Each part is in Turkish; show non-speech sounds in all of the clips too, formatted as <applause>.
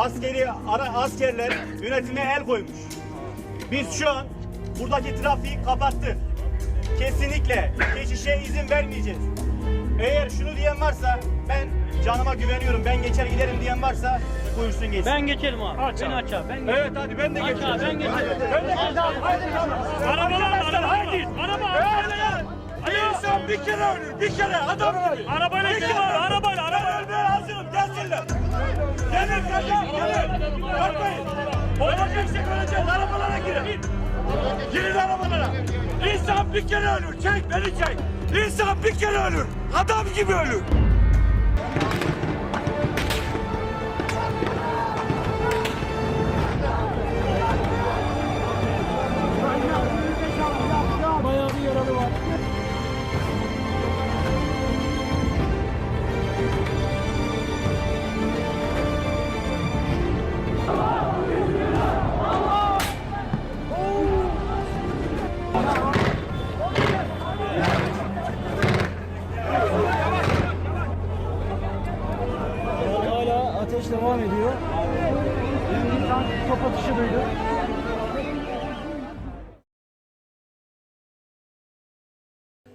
askeri ara, askerler yönetime el koymuş. Biz şu an buradaki trafiği kapattık. Kesinlikle geçişe izin vermeyeceğiz. Eğer şunu diyen varsa ben canıma güveniyorum ben geçer giderim diyen varsa buyursun geçsin. Ben geçerim abi. Aç Beni aç abi. Ben geçerim. Evet hadi ben de Aç geçerim. abi ben geçerim. Ben de geçerim. Haydi Arabalar araba haydi. Araba arabayla. İnsan bir kere ölür, bir kere adam gibi. Arabayla kim abi? Arabayla Ben araba. ölmeye hazırım, gelsinler. Gelin kaçak, gelin. Korkmayın. Öleceksek öleceğiz, arabalara girin. Girin arabalara. İnsan bir kere ölür, çek beni çek. İnsan bir kere ölür, adam gibi ölür. Top atışı duydum.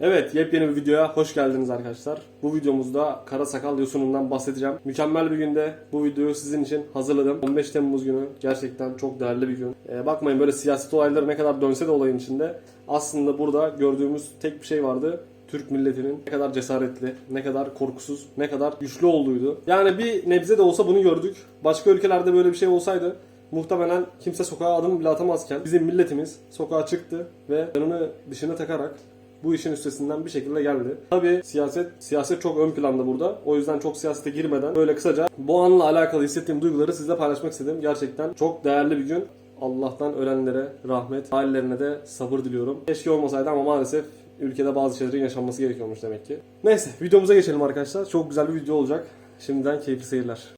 Evet, yepyeni bir videoya hoş geldiniz arkadaşlar. Bu videomuzda Kara Sakal Yosun'undan bahsedeceğim. Mükemmel bir günde bu videoyu sizin için hazırladım. 15 Temmuz günü gerçekten çok değerli bir gün. Ee, bakmayın böyle siyaset olayları ne kadar dönse de olayın içinde aslında burada gördüğümüz tek bir şey vardı. Türk milletinin ne kadar cesaretli, ne kadar korkusuz, ne kadar güçlü olduğuydu. Yani bir nebze de olsa bunu gördük. Başka ülkelerde böyle bir şey olsaydı muhtemelen kimse sokağa adım bile atamazken bizim milletimiz sokağa çıktı ve yanını dışına takarak bu işin üstesinden bir şekilde geldi. Tabii siyaset siyaset çok ön planda burada. O yüzden çok siyasete girmeden böyle kısaca bu anla alakalı hissettiğim duyguları sizle paylaşmak istedim. Gerçekten çok değerli bir gün. Allah'tan ölenlere rahmet, ailelerine de sabır diliyorum. Keşke olmasaydı ama maalesef ülkede bazı şeylerin yaşanması gerekiyormuş demek ki. Neyse videomuza geçelim arkadaşlar. Çok güzel bir video olacak. Şimdiden keyifli seyirler.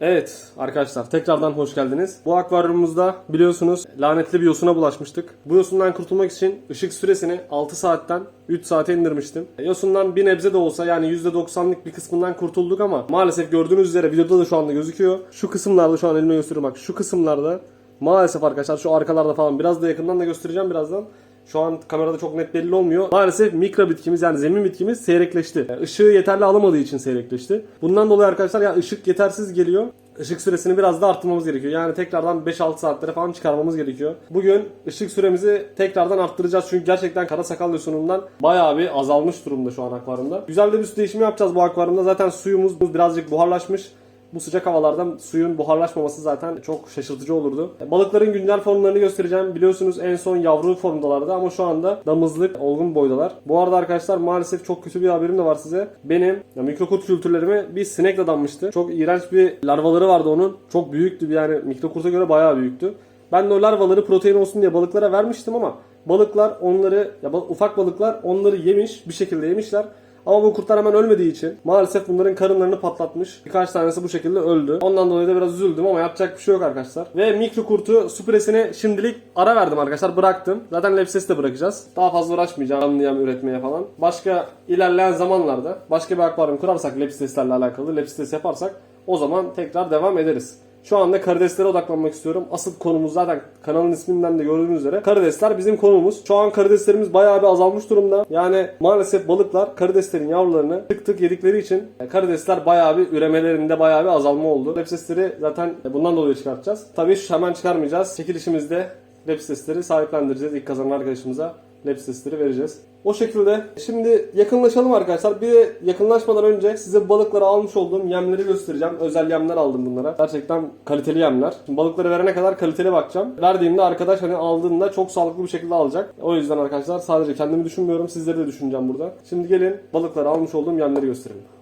Evet arkadaşlar tekrardan hoş geldiniz. Bu akvaryumumuzda biliyorsunuz lanetli bir yosuna bulaşmıştık. Bu yosundan kurtulmak için ışık süresini 6 saatten 3 saate indirmiştim. Yosundan bir nebze de olsa yani %90'lık bir kısmından kurtulduk ama maalesef gördüğünüz üzere videoda da şu anda gözüküyor. Şu kısımlarda şu an elime gösteriyorum bak şu kısımlarda maalesef arkadaşlar şu arkalarda falan biraz da yakından da göstereceğim birazdan. Şu an kamerada çok net belli olmuyor. Maalesef mikro bitkimiz yani zemin bitkimiz seyrekleşti. Yani Işığı yeterli alamadığı için seyrekleşti. Bundan dolayı arkadaşlar ya ışık yetersiz geliyor. Işık süresini biraz da arttırmamız gerekiyor. Yani tekrardan 5-6 saatlere falan çıkarmamız gerekiyor. Bugün ışık süremizi tekrardan arttıracağız. Çünkü gerçekten kara sakal yosunundan bayağı bir azalmış durumda şu an akvaryumda. Güzel de bir su değişimi yapacağız bu akvaryumda. Zaten suyumuz birazcık buharlaşmış. Bu sıcak havalardan suyun buharlaşmaması zaten çok şaşırtıcı olurdu. Balıkların güncel formlarını göstereceğim. Biliyorsunuz en son yavru formdalardı ama şu anda damızlık olgun boydalar. Bu arada arkadaşlar maalesef çok kötü bir haberim de var size. Benim ya, mikrokurt kültürlerime bir sinekle dadanmıştı. Çok iğrenç bir larvaları vardı onun. Çok büyüktü yani mikrokurta göre bayağı büyüktü. Ben de o larvaları protein olsun diye balıklara vermiştim ama balıklar onları ya ufak balıklar onları yemiş bir şekilde yemişler. Ama bu kurtlar hemen ölmediği için maalesef bunların karınlarını patlatmış. Birkaç tanesi bu şekilde öldü. Ondan dolayı da biraz üzüldüm ama yapacak bir şey yok arkadaşlar. Ve mikro kurtu süpresine şimdilik ara verdim arkadaşlar. Bıraktım. Zaten lepsesi de bırakacağız. Daha fazla uğraşmayacağım anlayam üretmeye falan. Başka ilerleyen zamanlarda başka bir akvaryum kurarsak lepseslerle alakalı lepses yaparsak o zaman tekrar devam ederiz. Şu anda karideslere odaklanmak istiyorum. Asıl konumuz zaten kanalın isminden de gördüğünüz üzere karidesler bizim konumuz. Şu an karideslerimiz bayağı bir azalmış durumda. Yani maalesef balıklar karideslerin yavrularını tık tık yedikleri için e, karidesler bayağı bir üremelerinde bayağı bir azalma oldu. Lepsesleri zaten e, bundan dolayı çıkartacağız. Tabii şu hemen çıkarmayacağız. Çekilişimizde lepsesleri sahiplendireceğiz. İlk kazanan arkadaşımıza lepsesleri vereceğiz. O şekilde şimdi yakınlaşalım arkadaşlar. Bir de yakınlaşmadan önce size balıklara almış olduğum yemleri göstereceğim. Özel yemler aldım bunlara. Gerçekten kaliteli yemler. Şimdi balıkları verene kadar kaliteli bakacağım. Verdiğimde arkadaş hani aldığında çok sağlıklı bir şekilde alacak. O yüzden arkadaşlar sadece kendimi düşünmüyorum. Sizleri de düşüneceğim burada. Şimdi gelin balıklara almış olduğum yemleri gösterelim.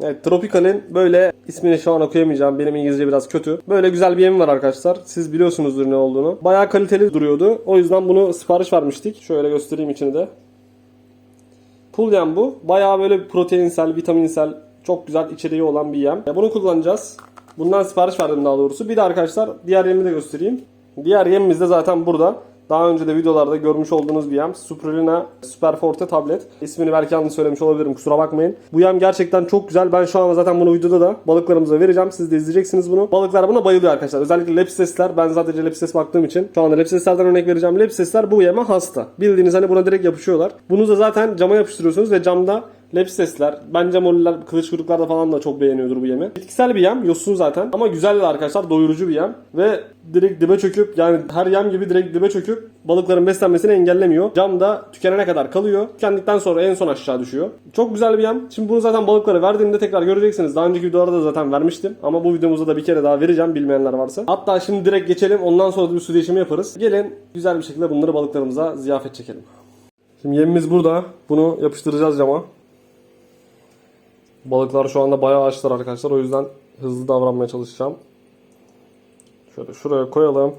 Evet, Tropical'in böyle ismini şu an okuyamayacağım. Benim İngilizce biraz kötü. Böyle güzel bir yemi var arkadaşlar. Siz biliyorsunuzdur ne olduğunu. Bayağı kaliteli duruyordu. O yüzden bunu sipariş vermiştik. Şöyle göstereyim içini de. Pul bu. Bayağı böyle proteinsel, vitaminsel, çok güzel içeriği olan bir yem. Bunu kullanacağız. Bundan sipariş verdim daha doğrusu. Bir de arkadaşlar diğer yemi de göstereyim. Diğer yemimiz de zaten burada. Daha önce de videolarda görmüş olduğunuz bir yem. Suprelina Superforte tablet. İsmini belki yanlış söylemiş olabilirim kusura bakmayın. Bu yem gerçekten çok güzel. Ben şu an zaten bunu videoda da balıklarımıza vereceğim. Siz de izleyeceksiniz bunu. Balıklar buna bayılıyor arkadaşlar. Özellikle lepsesler. Ben sadece lepses baktığım için. Şu anda lepseslerden örnek vereceğim. Lepsesler bu yeme hasta. Bildiğiniz hani buna direkt yapışıyorlar. Bunu da zaten cama yapıştırıyorsunuz ve camda Lepsesler, bence moliler, kılıç kuyruklarda falan da çok beğeniyordur bu yemi. Bitkisel bir yem, yosun zaten. Ama güzel de arkadaşlar, doyurucu bir yem. Ve direkt dibe çöküp, yani her yem gibi direkt dibe çöküp balıkların beslenmesini engellemiyor. Camda tükenene kadar kalıyor. Tükendikten sonra en son aşağı düşüyor. Çok güzel bir yem. Şimdi bunu zaten balıklara verdiğimde tekrar göreceksiniz. Daha önceki videolarda da zaten vermiştim. Ama bu videomuzda da bir kere daha vereceğim bilmeyenler varsa. Hatta şimdi direkt geçelim. Ondan sonra da bir su değişimi yaparız. Gelin güzel bir şekilde bunları balıklarımıza ziyafet çekelim. Şimdi yemimiz burada. Bunu yapıştıracağız cama. Balıklar şu anda bayağı açlar arkadaşlar. O yüzden hızlı davranmaya çalışacağım. Şöyle şuraya koyalım.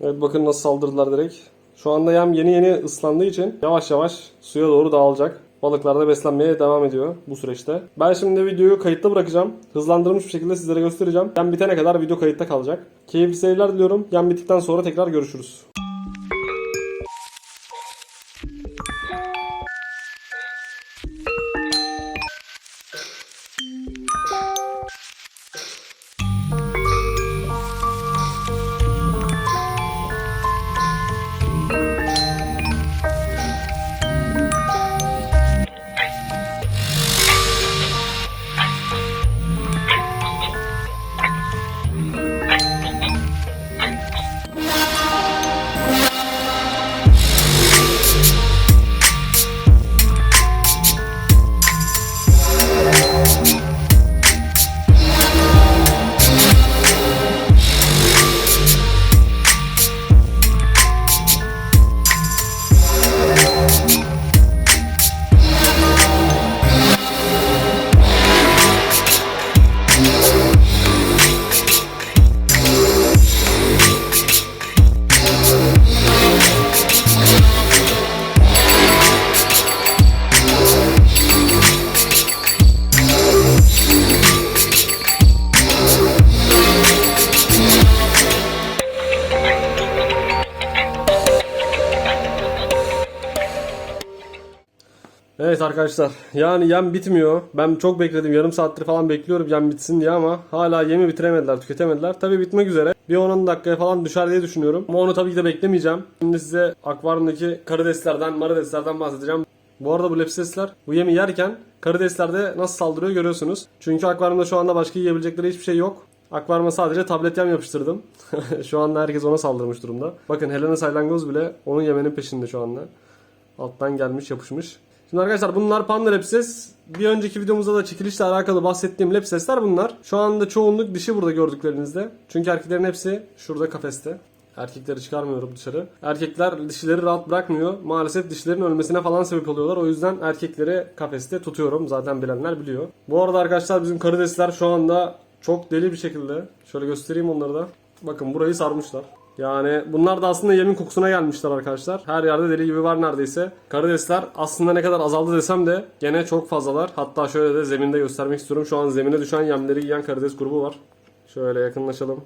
Evet bakın nasıl saldırdılar direkt. Şu anda yem yeni yeni ıslandığı için yavaş yavaş suya doğru dağılacak. Balıklar da beslenmeye devam ediyor bu süreçte. Ben şimdi videoyu kayıtta bırakacağım. Hızlandırılmış bir şekilde sizlere göstereceğim. Yem bitene kadar video kayıtta kalacak. Keyifli seyirler diliyorum. Yem bittikten sonra tekrar görüşürüz. Evet arkadaşlar yani yem bitmiyor. Ben çok bekledim yarım saattir falan bekliyorum yem bitsin diye ama hala yemi bitiremediler tüketemediler. Tabi bitmek üzere. Bir 10 dakikaya falan düşer diye düşünüyorum. Ama onu tabii ki de beklemeyeceğim. Şimdi size akvaryumdaki karideslerden marideslerden bahsedeceğim. Bu arada bu lepsesler bu yemi yerken karideslerde nasıl saldırıyor görüyorsunuz. Çünkü akvaryumda şu anda başka yiyebilecekleri hiçbir şey yok. Akvaryuma sadece tablet yem yapıştırdım. <laughs> şu anda herkes ona saldırmış durumda. Bakın Helena Saylangoz bile onun yemenin peşinde şu anda. Alttan gelmiş yapışmış. Şimdi arkadaşlar bunlar panda lepses. Bir önceki videomuzda da çekilişle alakalı bahsettiğim lepsesler bunlar. Şu anda çoğunluk dişi burada gördüklerinizde. Çünkü erkeklerin hepsi şurada kafeste. Erkekleri çıkarmıyorum dışarı. Erkekler dişileri rahat bırakmıyor. Maalesef dişilerin ölmesine falan sebep oluyorlar. O yüzden erkekleri kafeste tutuyorum. Zaten bilenler biliyor. Bu arada arkadaşlar bizim karidesler şu anda çok deli bir şekilde. Şöyle göstereyim onları da. Bakın burayı sarmışlar. Yani bunlar da aslında yemin kokusuna gelmişler arkadaşlar. Her yerde deli gibi var neredeyse. Karidesler aslında ne kadar azaldı desem de gene çok fazlalar. Hatta şöyle de zeminde göstermek istiyorum. Şu an zemine düşen yemleri yiyen karides grubu var. Şöyle yakınlaşalım.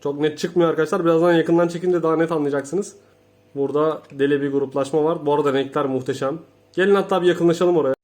Çok net çıkmıyor arkadaşlar. Birazdan yakından çekince daha net anlayacaksınız. Burada deli bir gruplaşma var. Bu arada renkler muhteşem. Gelin hatta bir yakınlaşalım oraya.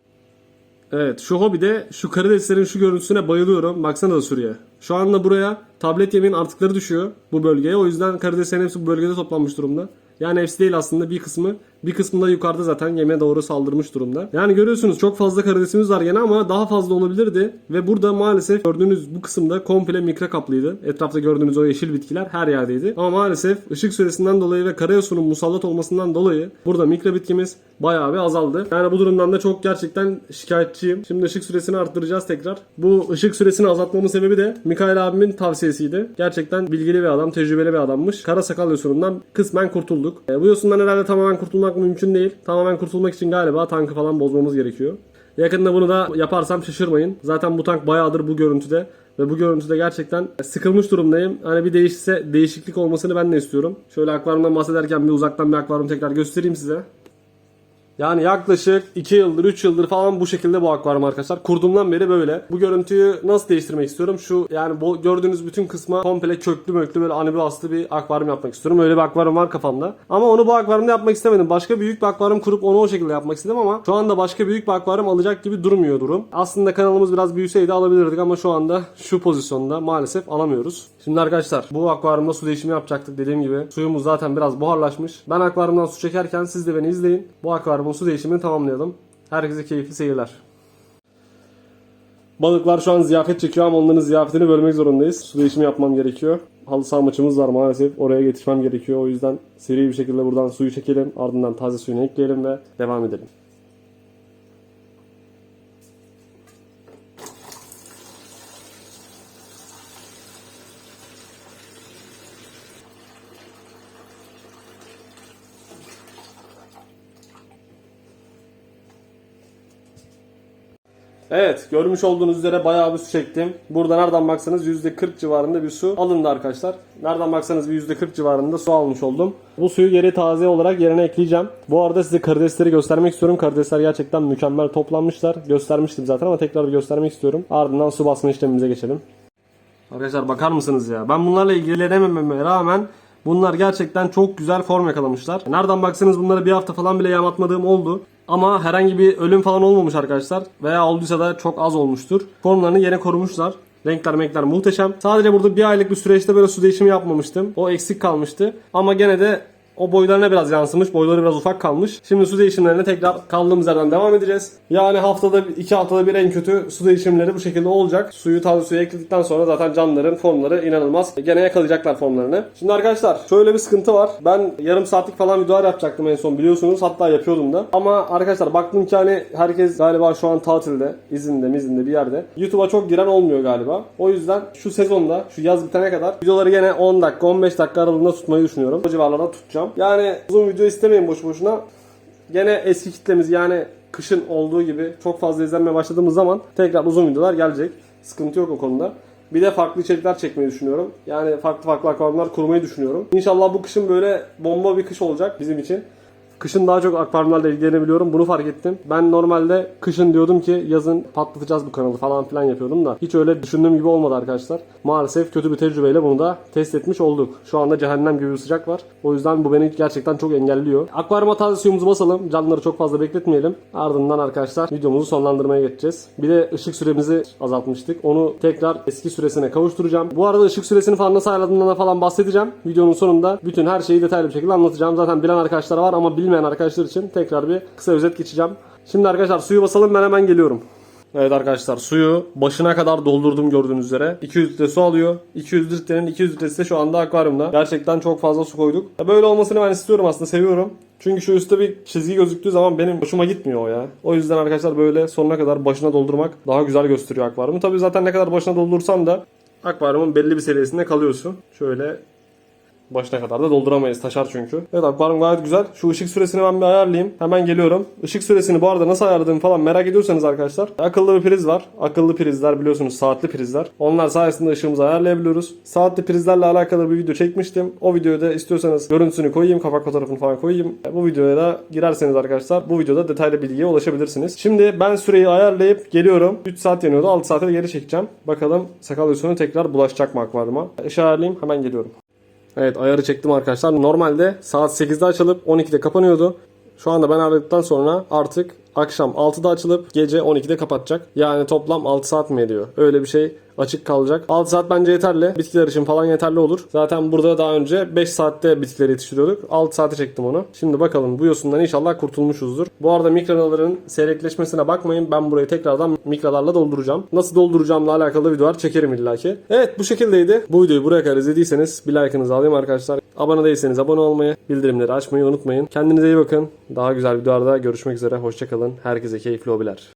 Evet şu hobide şu karideslerin şu görüntüsüne bayılıyorum. Baksana da Suriye. Şu anda buraya tablet yemeğin artıkları düşüyor bu bölgeye. O yüzden karideslerin hepsi bu bölgede toplanmış durumda. Yani hepsi değil aslında bir kısmı. Bir kısmı da yukarıda zaten yemeğe doğru saldırmış durumda. Yani görüyorsunuz çok fazla karidesimiz var gene ama daha fazla olabilirdi. Ve burada maalesef gördüğünüz bu kısımda komple mikro kaplıydı. Etrafta gördüğünüz o yeşil bitkiler her yerdeydi. Ama maalesef ışık süresinden dolayı ve karayosunun musallat olmasından dolayı burada mikro bitkimiz bayağı bir azaldı. Yani bu durumdan da çok gerçekten şikayetçiyim. Şimdi ışık süresini arttıracağız tekrar. Bu ışık süresini azaltmamın sebebi de Mikail abimin tavsiyesiydi. Gerçekten bilgili bir adam, tecrübeli bir adammış. Kara sakal yosunundan kısmen kurtulduk. E, bu yosundan herhalde tamamen kurtulmak kurtulmak mümkün değil. Tamamen kurtulmak için galiba tankı falan bozmamız gerekiyor. Yakında bunu da yaparsam şaşırmayın. Zaten bu tank bayağıdır bu görüntüde. Ve bu görüntüde gerçekten sıkılmış durumdayım. Hani bir değişse değişiklik olmasını ben de istiyorum. Şöyle akvaryumdan bahsederken bir uzaktan bir akvaryum tekrar göstereyim size. Yani yaklaşık 2 yıldır 3 yıldır falan bu şekilde bu akvaryum arkadaşlar. Kurduğumdan beri böyle. Bu görüntüyü nasıl değiştirmek istiyorum? Şu yani bu gördüğünüz bütün kısma komple köklü möklü böyle anibastı bir akvaryum yapmak istiyorum. Öyle bir akvaryum var kafamda. Ama onu bu akvaryumda yapmak istemedim. Başka büyük bir akvaryum kurup onu o şekilde yapmak istedim ama şu anda başka büyük bir akvaryum alacak gibi durmuyor durum. Aslında kanalımız biraz büyüseydi alabilirdik ama şu anda şu pozisyonda maalesef alamıyoruz. Şimdi arkadaşlar bu akvaryumda su değişimi yapacaktık dediğim gibi. Suyumuz zaten biraz buharlaşmış. Ben akvaryumdan su çekerken siz de beni izleyin. Bu akvaryumun su değişimini tamamlayalım. Herkese keyifli seyirler. Balıklar şu an ziyafet çekiyor ama onların ziyafetini bölmek zorundayız. Su değişimi yapmam gerekiyor. Halı saha maçımız var maalesef. Oraya yetişmem gerekiyor. O yüzden seri bir şekilde buradan suyu çekelim. Ardından taze suyunu ekleyelim ve devam edelim. Evet görmüş olduğunuz üzere bayağı bir su çektim. Burada nereden baksanız %40 civarında bir su alındı arkadaşlar. Nereden baksanız bir %40 civarında su almış oldum. Bu suyu geri taze olarak yerine ekleyeceğim. Bu arada size karidesleri göstermek istiyorum. Karidesler gerçekten mükemmel toplanmışlar. Göstermiştim zaten ama tekrar bir göstermek istiyorum. Ardından su basma işlemimize geçelim. Arkadaşlar bakar mısınız ya? Ben bunlarla ilgilenemememe rağmen bunlar gerçekten çok güzel form yakalamışlar. Nereden baksanız bunları bir hafta falan bile yamatmadığım oldu. Ama herhangi bir ölüm falan olmamış arkadaşlar. Veya olduysa da çok az olmuştur. Formlarını yine korumuşlar. Renkler renkler muhteşem. Sadece burada bir aylık bir süreçte böyle su değişimi yapmamıştım. O eksik kalmıştı. Ama gene de o boylarına biraz yansımış. Boyları biraz ufak kalmış. Şimdi su değişimlerine tekrar kaldığımız yerden devam edeceğiz. Yani haftada iki haftada bir en kötü su değişimleri bu şekilde olacak. Suyu taze suya ekledikten sonra zaten canlıların formları inanılmaz. Gene yakalayacaklar formlarını. Şimdi arkadaşlar şöyle bir sıkıntı var. Ben yarım saatlik falan videolar yapacaktım en son biliyorsunuz. Hatta yapıyordum da. Ama arkadaşlar baktım ki hani herkes galiba şu an tatilde, izinde, mizinde bir yerde. YouTube'a çok giren olmuyor galiba. O yüzden şu sezonda, şu yaz bitene kadar videoları gene 10 dakika, 15 dakika aralığında tutmayı düşünüyorum. O civarlarda tutacağım. Yani uzun video istemeyin boşu boşuna. Gene eski kitlemiz yani kışın olduğu gibi çok fazla izlenmeye başladığımız zaman tekrar uzun videolar gelecek. Sıkıntı yok o konuda. Bir de farklı içerikler çekmeyi düşünüyorum. Yani farklı farklı akvaryumlar kurmayı düşünüyorum. İnşallah bu kışın böyle bomba bir kış olacak bizim için. Kışın daha çok akvaryumlarla ilgilenebiliyorum. Bunu fark ettim. Ben normalde kışın diyordum ki yazın patlatacağız bu kanalı falan filan yapıyordum da. Hiç öyle düşündüğüm gibi olmadı arkadaşlar. Maalesef kötü bir tecrübeyle bunu da test etmiş olduk. Şu anda cehennem gibi bir sıcak var. O yüzden bu beni gerçekten çok engelliyor. Akvaryuma taze suyumuzu basalım. Canlıları çok fazla bekletmeyelim. Ardından arkadaşlar videomuzu sonlandırmaya geçeceğiz. Bir de ışık süremizi azaltmıştık. Onu tekrar eski süresine kavuşturacağım. Bu arada ışık süresini falan nasıl ayarladığımdan da falan bahsedeceğim. Videonun sonunda bütün her şeyi detaylı bir şekilde anlatacağım. Zaten bilen arkadaşlar var ama bilmeyen arkadaşlar için tekrar bir kısa özet geçeceğim. Şimdi arkadaşlar suyu basalım ben hemen geliyorum. Evet arkadaşlar suyu başına kadar doldurdum gördüğünüz üzere. 200 litre su alıyor. 200 litrenin 200 litresi de şu anda akvaryumda. Gerçekten çok fazla su koyduk. Ya Böyle olmasını ben istiyorum aslında seviyorum. Çünkü şu üstte bir çizgi gözüktüğü zaman benim hoşuma gitmiyor o ya. O yüzden arkadaşlar böyle sonuna kadar başına doldurmak daha güzel gösteriyor akvaryumu. Tabii zaten ne kadar başına doldursan da akvaryumun belli bir seviyesinde kalıyorsun. Şöyle Başına kadar da dolduramayız taşar çünkü. Evet akvaryum gayet güzel. Şu ışık süresini ben bir ayarlayayım. Hemen geliyorum. Işık süresini bu arada nasıl ayarladığımı falan merak ediyorsanız arkadaşlar. Akıllı bir priz var. Akıllı prizler biliyorsunuz saatli prizler. Onlar sayesinde ışığımızı ayarlayabiliyoruz. Saatli prizlerle alakalı bir video çekmiştim. O videoyu da istiyorsanız görüntüsünü koyayım. Kapak fotoğrafını falan koyayım. Bu videoya da girerseniz arkadaşlar bu videoda detaylı bilgiye ulaşabilirsiniz. Şimdi ben süreyi ayarlayıp geliyorum. 3 saat yanıyordu. 6 saate geri çekeceğim. Bakalım sakal yosunu tekrar bulaşacak mı akvaryuma. Işığı ayarlayayım hemen geliyorum. Evet ayarı çektim arkadaşlar. Normalde saat 8'de açılıp 12'de kapanıyordu. Şu anda ben aradıktan sonra artık akşam 6'da açılıp gece 12'de kapatacak. Yani toplam 6 saat mi ediyor? Öyle bir şey açık kalacak. 6 saat bence yeterli. Bitkiler için falan yeterli olur. Zaten burada daha önce 5 saatte bitkileri yetiştiriyorduk. 6 saate çektim onu. Şimdi bakalım bu yosundan inşallah kurtulmuşuzdur. Bu arada mikrodaların seyrekleşmesine bakmayın. Ben burayı tekrardan mikrolarla dolduracağım. Nasıl dolduracağımla alakalı videolar çekerim illaki. Evet bu şekildeydi. Bu videoyu buraya kadar izlediyseniz bir like'ınızı alayım arkadaşlar. Abone değilseniz abone olmayı, bildirimleri açmayı unutmayın. Kendinize iyi bakın. Daha güzel videolarda görüşmek üzere. Hoşçakalın. Herkese keyifli hobiler.